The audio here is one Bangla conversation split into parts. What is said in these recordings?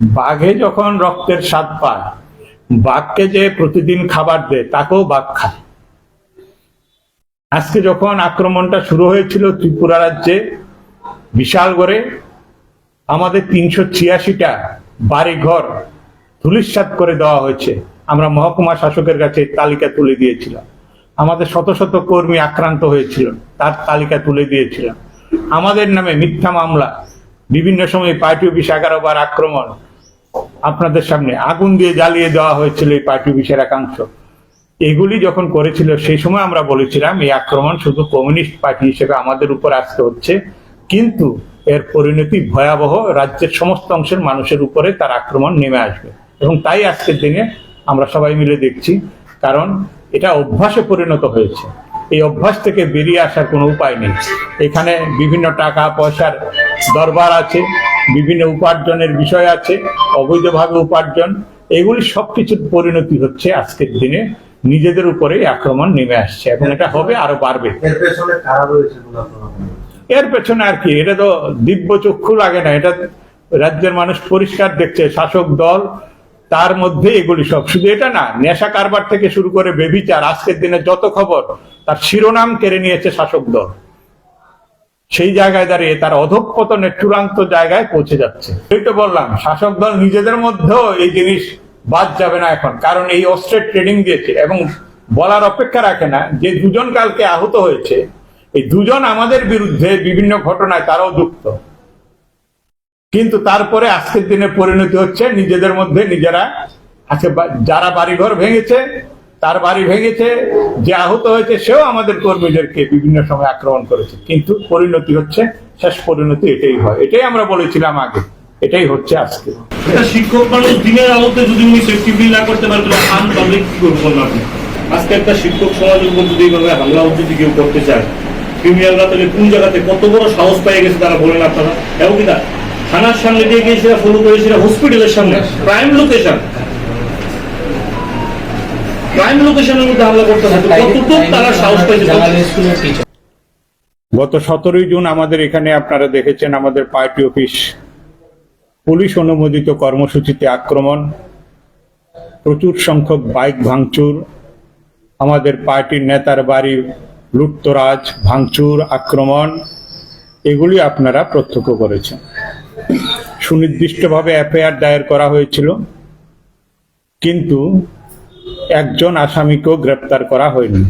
বাঘে যখন রক্তের স্বাদ পায়, বাঘকে যে প্রতিদিন খাবার দেয়, তাকেও বাঘ খায়। আজকে যখন আক্রমণটা শুরু হয়েছিল ত্রিপুরা রাজ্যে, বিশালগড়ে, আমাদের তিনশো ছিয়াশিটা বাড়ি ঘর ধুলিস্বাদ করে দেওয়া হয়েছে। আমরা মহকুমা শাসকের কাছে তালিকা তুলে দিয়েছিলাম। আমাদের শত শত কর্মী আক্রান্ত হয়েছিল, তার তালিকা তুলে দিয়েছিলাম। আমাদের নামে মিথ্যা মামলা, বিভিন্ন সময় পার্টি অফিস এগারো বার আক্রমণ আপনাদের সামনে আগুন দিয়ে জ্বালিয়ে দেওয়া হয়েছিল এই পার্টি অফিসের একাংশ। এগুলি যখন করেছিল, সেই সময় আমরা বলেছিলাম, এই আক্রমণ শুধু কমিউনিস্ট পার্টি হিসেবে আমাদের উপর আসতে হচ্ছে। কিন্তু এর পরিণতি ভয়াবহ, রাজ্যের সমস্ত অংশের মানুষের উপরে তার আক্রমণ নেমে আসবে। এবং তাই আজকের দিনে আমরা সবাই মিলে দেখছি, কারণ এটা অভ্যাসে পরিণত হয়েছে। এই অভ্যাস থেকে বেরিয়ে আসার কোনো উপায় নেই। এখানে বিভিন্ন টাকা পয়সার দরবার আছে। বিভিন্ন উপার্জনের বিষয় আছে অবৈধভাবে উপার্জন এগুলি সবকিছুর পরিণতি হচ্ছে আজকের দিনে। নিজেদের উপরে আক্রমণ নেমে আসছে। এবং এটা হবে আরও বাড়বে? এর পেছনে আর কি এটা তো দিব্য চক্ষু লাগে না এটা রাজ্যের মানুষ পরিষ্কার দেখছে শাসক দল তার মধ্যে এগুলি সব। শুধু এটা না নেশা কারবার থেকে শুরু করে বেবিচার আজকের দিনে যত খবর তার শিরোনাম কেড়ে নিয়েছে শাসক দল। সেই জায়গায় দাঁড়িয়ে তার অধঃপতনের চূড়ান্ত জায়গায় পৌঁছে যাচ্ছে। এই তো বললাম, শাসক দল নিজেদের মধ্যেও এই জিনিস বাদ যাবে না এখন, কারণ এই অস্ত্রের ট্রেনিং দিয়েছে এবং বলার অপেক্ষা রাখে না যে দুজন কালকে আহত হয়েছে, এই দুজন আমাদের বিরুদ্ধে বিভিন্ন ঘটনায় তারাও যুক্ত। কিন্তু তারপরে আজকের দিনে পরিণতি হচ্ছে, নিজেদের মধ্যে নিজেরা আজকে যারা বাড়িঘর ভেঙেছে তার বাড়ি ভেঙেছে, যে আহত হয়েছে, সেও আমাদের কর্মীদেরকে বিভিন্ন সময় আক্রমণ করেছে। কিন্তু পরিণতি হচ্ছে, শেষ পরিণতি এটাই হয়। এটাই আমরা বলেছিলাম আগে। এটাই হচ্ছে আজকে। শিক্ষক মানুষ দিনের আলোতে যদি উনি সেফটি না করতে আম পাবলিক কি আজকে একটা শিক্ষক সমাজের উপর যদি এইভাবে হামলা যদি কেউ করতে চায় ক্রিমিনালরা তাহলে কোন জায়গাতে কত বড় সাহস পেয়ে গেছে তারা বলেন আপনারা? এবং কি থানার সামনে দিয়ে গিয়ে সেটা ফলো করে হসপিটালের সামনে প্রাইম লোকেশন প্রাইম লোকেশনের মধ্যে হামলা করতে হবে কতটুকু তারা সাহস পাইছে গত সতেরোই জুন আমাদের এখানে আপনারা দেখেছেন আমাদের পার্টি অফিস। পুলিশ অনুমোদিত কর্মসূচিতে আক্রমণ। প্রচুর সংখ্যক বাইক ভাঙচুর। আমাদের পার্টির নেতার বাড়ি লুটতরাজ ভাঙচুর আক্রমণ। এগুলি আপনারা প্রত্যক্ষ করেছেন। সুনির্দিষ্টভাবে এফআইআর দায়ের করা হয়েছিল। কিন্তু একজন আসামিকেও গ্রেপ্তার করা হয়নি।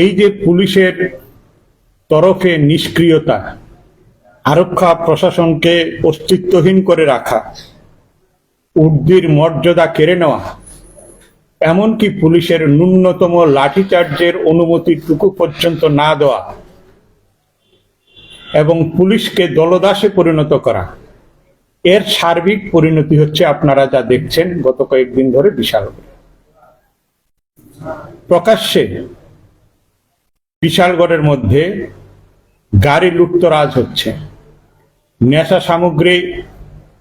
এই যে পুলিশের তরফে নিষ্ক্রিয়তা, আরক্ষা প্রশাসনকে অস্তিত্বহীন করে রাখা, উর্দির মর্যাদা কেড়ে নেওয়া, এমনকি পুলিশের ন্যূনতম লাঠিচার্জের অনুমতিটুকু পর্যন্ত না দেওয়া এবং পুলিশকে দলদাসে পরিণত করা এর সার্বিক পরিণতি হচ্ছে আপনারা যা দেখছেন গত কয়েকদিন ধরে বিশাল প্রকাশ্যে বিশালগড়ের মধ্যে গাড়ি লুটতরাজ হচ্ছে। নেশা সামগ্রী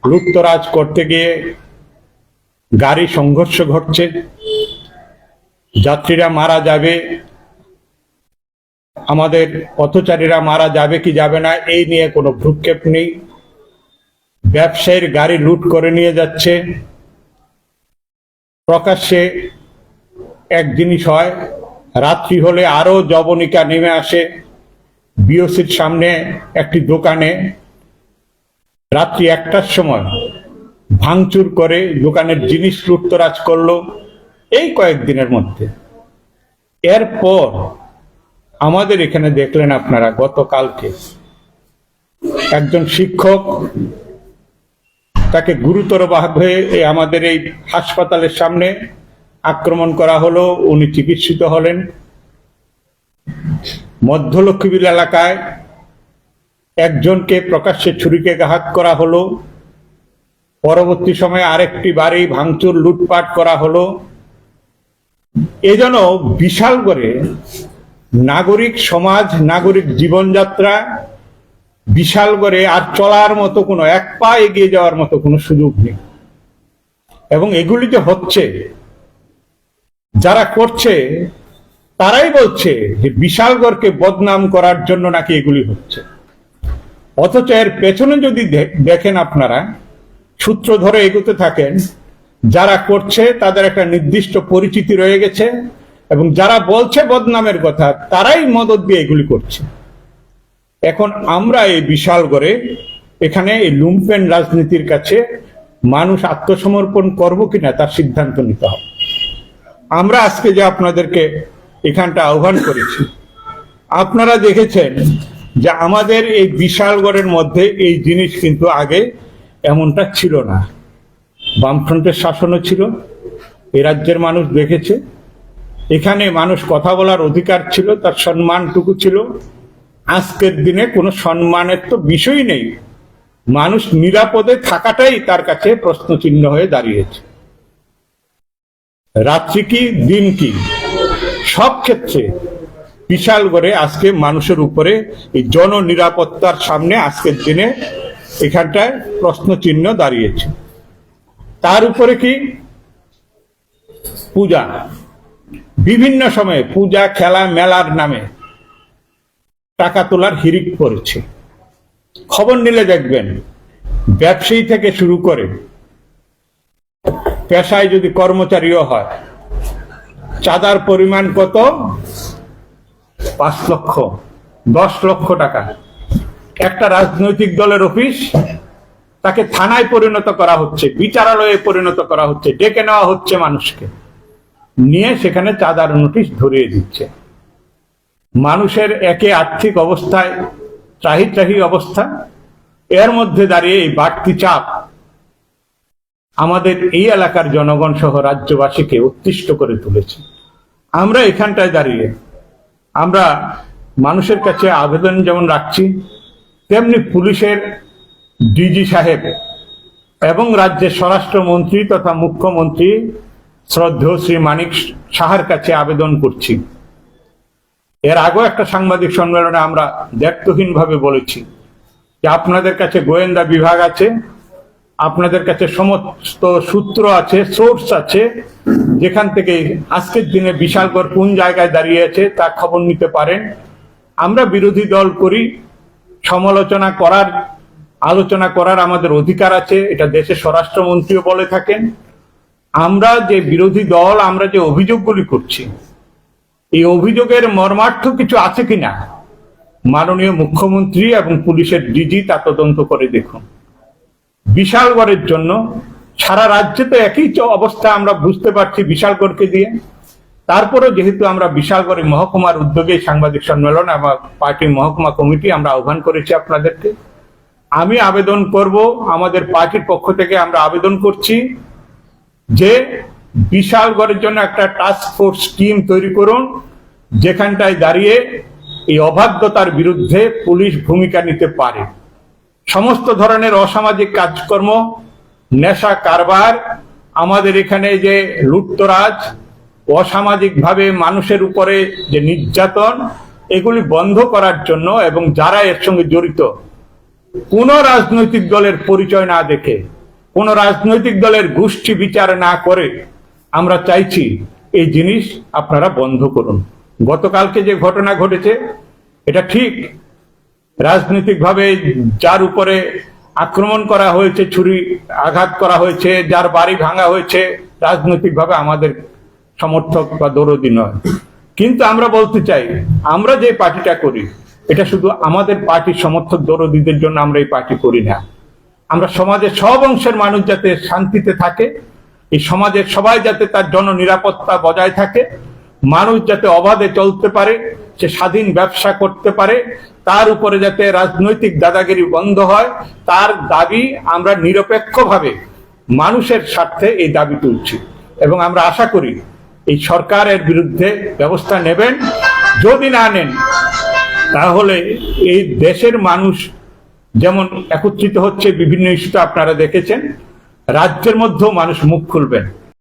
লুটতরাজ করতে গিয়ে গাড়ি সংঘর্ষ ঘটছে। যাত্রীরা মারা যাবে। আমাদের পথচারীরা মারা যাবে কি যাবে না, এই নিয়ে কোনো ভ্রুক্ষেপ নেই। ব্যবসায়ীর গাড়ি লুট করে নিয়ে যাচ্ছে। প্রকাশ্যে এক জিনিস হয়, রাত্রি হলে আরও জবনিকা নেমে আসে। বিওসির সামনে একটি দোকানে রাত্রি একটার সময় ভাঙচুর করে দোকানের জিনিস লুটতরাজ করল এই কয়েকদিনের মধ্যে। এরপর আমাদের এখানে দেখলেন আপনারা গতকালকে একজন শিক্ষক তাকে গুরুতর ভাবে এই আমাদের এই হাসপাতালের সামনে আক্রমণ করা হলো। উনি চিকিৎসিত হলেন। মধ্যলক্ষ্মীবিল এলাকায় একজনকে প্রকাশ্যে ছুরিকে ঘাত করা হলো। পরবর্তী সময়ে আরেকটি বাড়ি ভাঙচুর লুটপাট করা হলো। এ যেন বিশাল করে নাগরিক সমাজ, নাগরিক জীবনযাত্রা বিশাল করে আর চলার মতো কোনো, এক পা এগিয়ে যাওয়ার মতো কোনো সুযোগ নেই। এবং এগুলি যে হচ্ছে, যারা করছে, তারাই বলছে যে বিশালগড়কে বদনাম করার জন্য নাকি এগুলি হচ্ছে। অথচ এর পেছনে যদি দেখেন আপনারা, সূত্র ধরে এগোতে থাকেন, যারা করছে তাদের একটা নির্দিষ্ট পরিচিতি রয়ে গেছে, এবং যারা বলছে বদনামের কথা, তারাই মদত দিয়ে এগুলি করছে। এখন আমরা এই বিশাল করে এখানে এই লুম্পেন রাজনীতির কাছে মানুষ আত্মসমর্পণ করব কিনা তার সিদ্ধান্ত নিতে হবে। আমরা আজকে যে আপনাদেরকে এখানটা আহ্বান করেছি, আপনারা দেখেছেন যে আমাদের এই বিশালগড়ের মধ্যে এই জিনিস কিন্তু আগে এমনটা ছিল না। বামফ্রন্টের শাসনও ছিল, এ রাজ্যের মানুষ দেখেছে। এখানে মানুষ কথা বলার অধিকার ছিল, তার সম্মানটুকু ছিল। আজকের দিনে কোনো সম্মানের তো বিষয় নেই। মানুষ নিরাপদে থাকাটাই তার কাছে প্রশ্নচিহ্ন হয়ে দাঁড়িয়েছে। রাত্রি কি, দিন কি? সব ক্ষেত্রে বিশাল করে আজকে মানুষের উপরে এই জন নিরাপত্তার সামনে আজকের দিনে এখানটায় প্রশ্ন চিহ্ন দাঁড়িয়েছে। তার উপরে কি? পূজা। বিভিন্ন সময়ে পূজা, খেলা, মেলার নামে টাকা তোলার হিরিক পড়েছে। খবর নিলে দেখবেন, ব্যবসায়ী থেকে শুরু করে পেশায় যদি কর্মচারীও হয়, চাঁদার পরিমাণ কত? পাঁচ লক্ষ, দশ লক্ষ টাকা। একটা রাজনৈতিক দলের অফিস, তাকে থানায় পরিণত করা হচ্ছে, বিচারালয়ে পরিণত করা হচ্ছে, ডেকে নেওয়া হচ্ছে মানুষকে। নিয়ে সেখানে চাঁদার নোটিশ ধরিয়ে দিচ্ছে। মানুষের একে আর্থিক অবস্থায় ত্রাহি চাহি অবস্থা। এর মধ্যে দাঁড়িয়ে এই বাড়তি চাপ আমাদের এই এলাকার জনগণ সহ রাজ্যবাসীকে উত্তিষ্ট করে তুলেছে। আমরা এখানটায় দাঁড়িয়ে আমরা মানুষের কাছে আবেদন যেমন রাখছি, তেমনি পুলিশের ডিজি সাহেব এবং রাজ্যের স্বরাষ্ট্রমন্ত্রী তথা মুখ্যমন্ত্রী শ্রদ্ধেয় শ্রী মানিক সাহার কাছে আবেদন করছি। এর আগেও একটা সাংবাদিক সম্মেলনে আমরা দায়িত্বহীনভাবে বলেছি যে আপনাদের কাছে গোয়েন্দা বিভাগ আছে, আপনাদের কাছে সমস্ত সূত্র আছে, সোর্স আছে, যেখান থেকে আজকের দিনে বিশালগড় কোন জায়গায় দাঁড়িয়ে আছে তা খবর নিতে পারেন। আমরা বিরোধী দল করি, সমালোচনা করার, আলোচনা করার আমাদের অধিকার আছে, এটা দেশের স্বরাষ্ট্রমন্ত্রীও বলে থাকেন। আমরা যে বিরোধী দল, আমরা যে অভিযোগগুলি করছি এই অভিযোগের মর্মার্থ কিছু আছে কিনা? মাননীয় মুখ্যমন্ত্রী এবং পুলিশের ডিজি তা তদন্ত করে দেখুন। বিশালগড়ের জন্য সারা রাজ্যে তো একই অবস্থা, আমরা বুঝতে পারছি বিশালগড়কে দিয়ে। তারপরেও যেহেতু আমরা বিশালগড়ে মহকুমার উদ্যোগে সাংবাদিক সম্মেলন এবং পার্টির মহকুমা কমিটি, আমরা আহ্বান করেছি আপনাদেরকে। আমি আবেদন করব, আমাদের পার্টির পক্ষ থেকে আমরা আবেদন করছি যে বিশালগড়ের জন্য একটা টাস্ক ফোর্স টিম তৈরি করুন, যেখানটায় দাঁড়িয়ে এই অবাধ্যতার বিরুদ্ধে পুলিশ ভূমিকা নিতে পারে। সমস্ত ধরনের অসামাজিক কাজকর্ম, নেশা কারবার, আমাদের এখানে যে লুটতরাজ, অসামাজিকভাবে মানুষের উপরে যে নির্যাতন, এগুলি বন্ধ করার জন্য এবং যারা এর সঙ্গে জড়িত, কোন রাজনৈতিক দলের পরিচয় না দেখে, কোন রাজনৈতিক দলের গোষ্ঠী বিচার না করে আমরা চাইছি এই জিনিস আপনারা বন্ধ করুন। গতকালকে যে ঘটনা ঘটেছে, এটা ঠিক রাজনৈতিকভাবে যার উপরে আক্রমণ করা হয়েছে, ছুরি আঘাত করা হয়েছে, যার বাড়ি ভাঙা হয়েছে, রাজনৈতিকভাবে আমাদের সমর্থক বা দরদি নয়। কিন্তু আমরা বলতে চাই, আমরা যে পার্টিটা করি, এটা শুধু আমাদের পার্টির সমর্থক দরদিদের জন্য আমরা এই পার্টি করি না। আমরা সমাজের সব অংশের মানুষ যাতে শান্তিতে থাকে এই সমাজের সবাই যাতে তার জন নিরাপত্তা বজায় থাকে, মানুষ যাতে অবাধে চলতে পারে, সে স্বাধীন ব্যবসা করতে পারে, তার উপরে যাতে রাজনৈতিক দাদাগিরি বন্ধ হয়, তার দাবি আমরা নিরপেক্ষভাবে মানুষের স্বার্থে এই দাবি তুলছি। এবং আমরা আশা করি এই সরকারের বিরুদ্ধে ব্যবস্থা নেবেন। যদি না নেন, তাহলে এই দেশের মানুষ যেমন একত্রিত হচ্ছে বিভিন্ন ইস্যুতে আপনারা দেখেছেন রাজ্যের মধ্যেও মানুষ মুখ খুলবেন